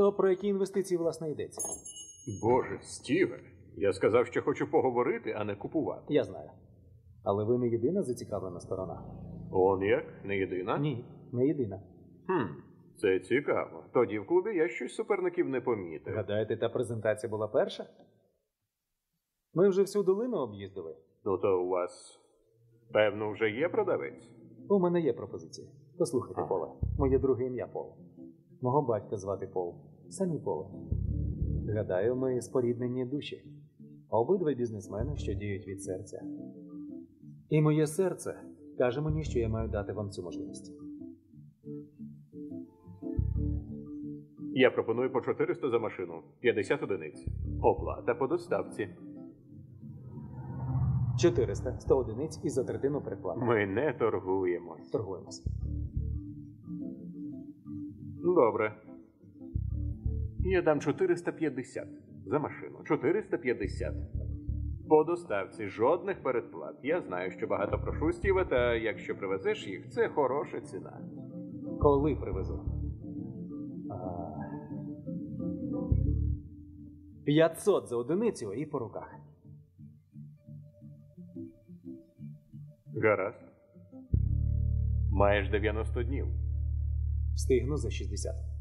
То про які інвестиції власне йдеться? Боже, Стіве, я сказав, що хочу поговорити, а не купувати. Я знаю. Але ви не єдина зацікавлена сторона. Он як? Не єдина? Ні, не єдина. Хм, це цікаво. Тоді в клубі я щось суперників не помітив. Гадаєте, та презентація була перша? Ми вже всю долину об'їздили. Ну то у вас, певно, вже є продавець? У мене є пропозиція. Послухайте. Поле. Моє друге ім'я Пол. Мого батька звати Пол. Самі Поле. Гадаю, ми споріднені душі. Обидва бізнесмени, що діють від серця. І моє серце каже мені, що я маю дати вам цю можливість. Я пропоную по 400 за машину, 50 одиниць. Оплата по доставці. 400, 100 одиниць і за третину переплати. Ми не торгуємось. Торгуємось. Добре. Я дам 450 за машину. 450. По доставці жодних передплат. Я знаю, що багато прошу Стіве, та якщо привезеш їх, це хороша ціна. Коли привезу? 500 за одиницю і по руках. Гаразд. Маєш 90 днів. Встигну за 60.